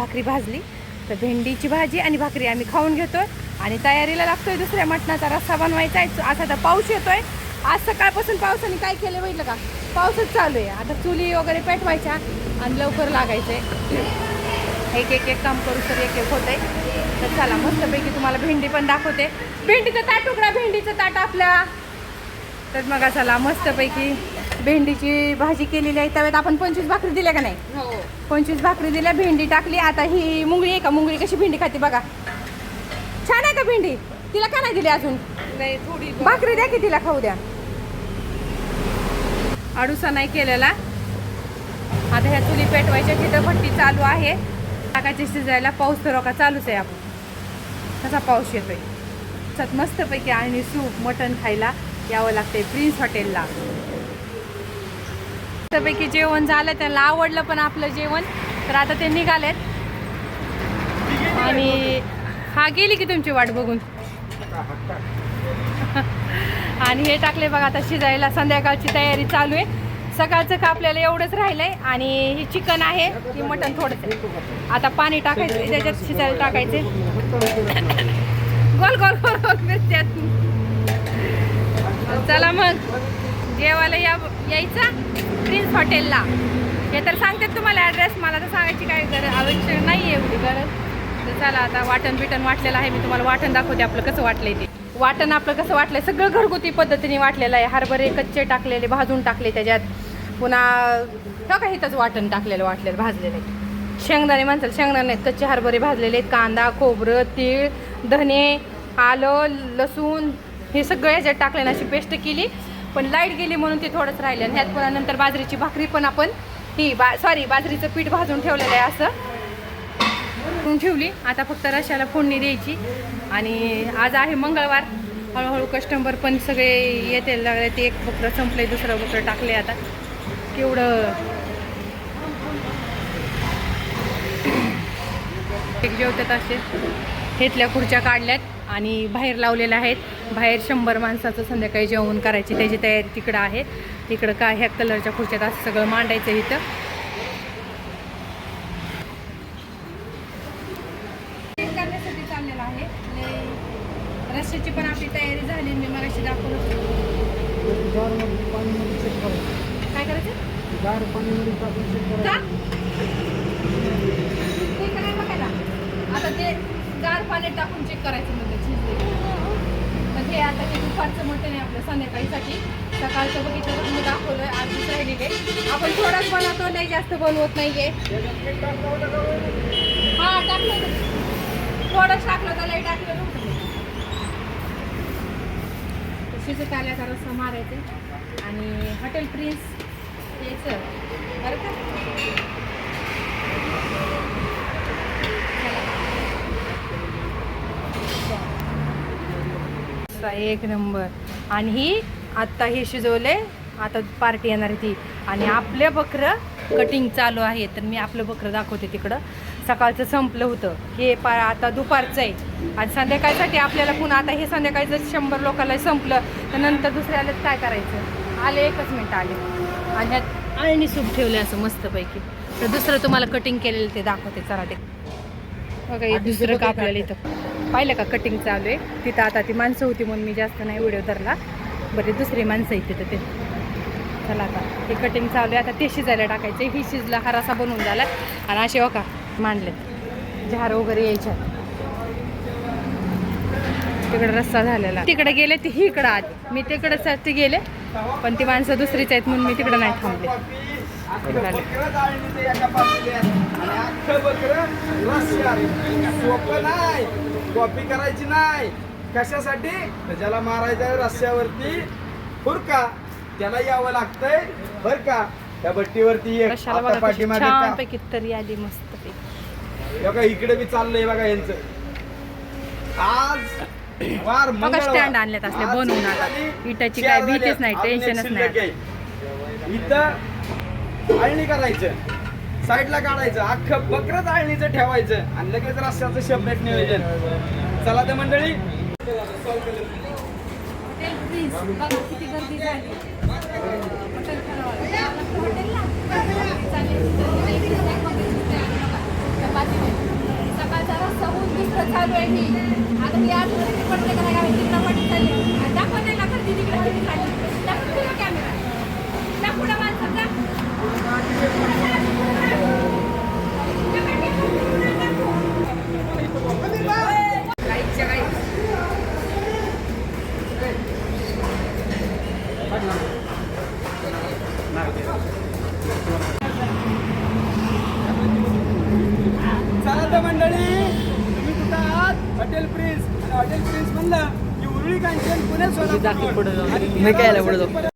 भाकरी भाजली. तर भेंडीची भाजी आणि भाकरी आम्ही खाऊन घेतोय. आणि तयारीला लागतोय दुसऱ्या मटणाचा रस्सा बनवायचा आहे. असा तर पाऊस येतोय. आज सकाळपासून पावसाने काय केलं माहिती का? पाऊसच चालू आहे. आता चुली वगैरे पेटवायच्या आणि लवकर लागायचंय एक एक एक काम करू तर एक एक होतंय. तर चला मस्तपैकी तुम्हाला भेंडी पण दाखवते. भेंडीचं ताट उघडा. भेंडीचं ताट आपल्या तर मग चला मस्तपैकी भेंडीची भाजी केलेली आहे त्यावेळेत आपण पंचवीस भाकरी दिल्या का नाही? हो. पंचवीस भाकरी दिल्या भेंडी टाकली. आता ही मुंगळी आहे का? मुंगळी कशी भेंडी खाते बघा. छान आहे का भेंडी? तिला का नाही दिली अजून? नाही थोडी भाकरी द्या की तिला खाऊ द्या. अडुसा नाही केलेला. आता ह्या चुली पेटवायच्या तिथं भट्टी चालू आहे. टाकायची शिजायला पाऊस तर का चालूच आहे आपण कसा पाऊस येतोय. त्यात मस्तपैकी आणि सूप मटण खायला यावं लागतंय प्रिन्स हॉटेलला मस्तपैकी जेवण झालं त्यांना आवडलं पण आपलं जेवण. तर आता ते निघालेत. आणि हा गेली की तुमची वाट बघून. आणि हे टाकले बघा आता शिजायला संध्याकाळची तयारी चालू आहे. सकाळचं का आपल्याला एवढंच राहिलंय? आणि हे चिकन आहे हे मटण थोडंसं. आता पाणी टाकायचं त्याच्यात शिजायला टाकायचे गोल गोल गोल गोल चला मग. जेवायला या यायचा? प्रिन्स हॉटेलला हे तर सांगतात तुम्हाला ॲड्रेस मला तर सांगायची काय गरज आवश्यक नाही आहे एवढी गरज. तर चला आता वाटण बिटण वाटलेलं आहे. मी तुम्हाला वाटण दाखवते आपलं कसं वाटलंय ते. वाटण आपलं कसं वाटलंय? सगळं घरगुती पद्धतीने वाटलेलं आहे. हरभरे कच्चे टाकलेले भाजून टाकले त्याच्यात. पुन्हा हो का इथंच वाटण टाकलेलं वाटलेलं भाजलेलं आहे. शेंगदाणे म्हणतात शेंगदाणे आहेत कच्चे हरभरे भाजलेले आहेत. कांदा खोबरं तीळ धने आलं लसूण हे सगळं याच्यात टाकले अशी पेस्ट केली. पण लाइट गेली म्हणून ते थोडंच राहिलं. आणि ह्यात पुन्हा नंतर बाजरीची भाकरी पण आपण ही बा सॉरी बाजरीचं पीठ भाजून ठेवलेलं आहे असं. ठेवली. आता फक्त रशाला फोडणी द्यायची. आणि आज आहे मंगळवार. हळूहळू कस्टमर पण सगळे येते लागले. ते एक बकरं संपले दुसरं बकरं टाकले आता. केवढं? एक जेवतात असे. घेतल्या खुर्च्या काढल्यात आणि बाहेर लावलेल्या आहेत. बाहेर शंभर माणसाचं संध्याकाळी जेवण करायची त्याची तयारी तिकडं आहे. तिकडं काय ह्या कलरच्या खुर्च्यात असं सगळं मांडायचं इथं. करण्यासाठी चाललेलं आहे. रस्त्याची पण आपली तयारी झाली मी मला दाखवलं काय करायचं? का? आता ते गार पाण्यात टाकून चेक करायचं म्हणजे आता हे दुपारचं मटण नाही आपलं संध्याकाळीसाठी. सकाळचं बघितलं तर मी दाखवलं आज दुसरा काही आपण थोडंच बनवतो नाही जास्त बनवत नाहीये. हा टाकलं थोडंच टाकलं तर लई टाकलं नव्हतं. शिजत आल्या का रस्सा मारायचे. आणि हॉटेल प्रिन्स यायचं बरं का असा एक नंबर. आणि ही आत्ता हे शिजवले आता पार्टी येणार आहे ती. आणि आपलं बकरं कटिंग चालू आहे. तर मी आपलं बकरं दाखवते तिकडं. सकाळचं संपलं होतं. हे पा आता दुपारचं आहे. आणि संध्याकाळसाठी आपल्याला पुन्हा आता हे संध्याकाळी जर शंभर लोकांना संपलं. तर नंतर दुसऱ्याला काय करायचं? आले एकच मिनटं आले. आणि ह्यात अळणी सूप ठेवले असं मस्तपैकी. तर दुसरं तुम्हाला कटिंग केलेलं ते दाखवते. चला ते. बघा हे दुसरं का आपल्याला इथं. पाहिलं का कटिंग चालू आहे? तिथं आता ती माणसं होती म्हणून मी जास्त नाही व्हिडिओ धरला. बरे दुसरी माणसं आहेत तिथं ते. चला आता हे कटिंग चालू आहे. आता ते शिजायला टाकायचे. ही शिजला हरासा बनवून झाला. आणि असे हो का मांडलेत झार वगैरे यायच्या. तिकडे रस्सा झालेला. तिकडे गेले ती ही इकडं आली. मी तिकडंच साठी गेले. पण ती माणसं दुसरीच आहेत म्हणून मी तिकडं नाही थांबले. सोपं नाही कॉपी करायची नाही कशासाठी तर ज्याला मारायचं रस्त्यावरती फुरका त्याला यावं लागतंय बर का त्या भट्टीवरती एक कशाला पाठीमागे तरी आली मस्त बघा इकडे बी चाललंय बघा यांचं आज वार बघा मंगळवार. stand असले आज बनवून सुट्टी इटाची काय झाल्या. भीतीच नाही, अजून एक टेन्शनच शिल्लक नाही. इथं आळणी करायचं. साईडला काढायचं. अख्खं बकरच आळणीचं ठेवायचं. आणि लगेच रस्त्याचं सेपरेट नियोजन. चला तर मंडळी. दुसरं चालू आहे. आता आज पडते का नाही काय माहिती, तिला वाटत चालली आणि दाखव त्याला गर्दी तिकडे किती चालली दाखव तुला कॅमेरा त्या पुढं माणसं जा. पुढं चला, पुढं चला. त्या पाठी, पुढं दाखव. गाईच्या गाई. चला तर मंडळी तुम्ही कुठं आहात? Hotel prince. आणि हॉटेल प्रिन्स म्हणलं की उरळी कांचन पुणे सोलापूर. रोड. आणि मी काय पुढे वर्षाची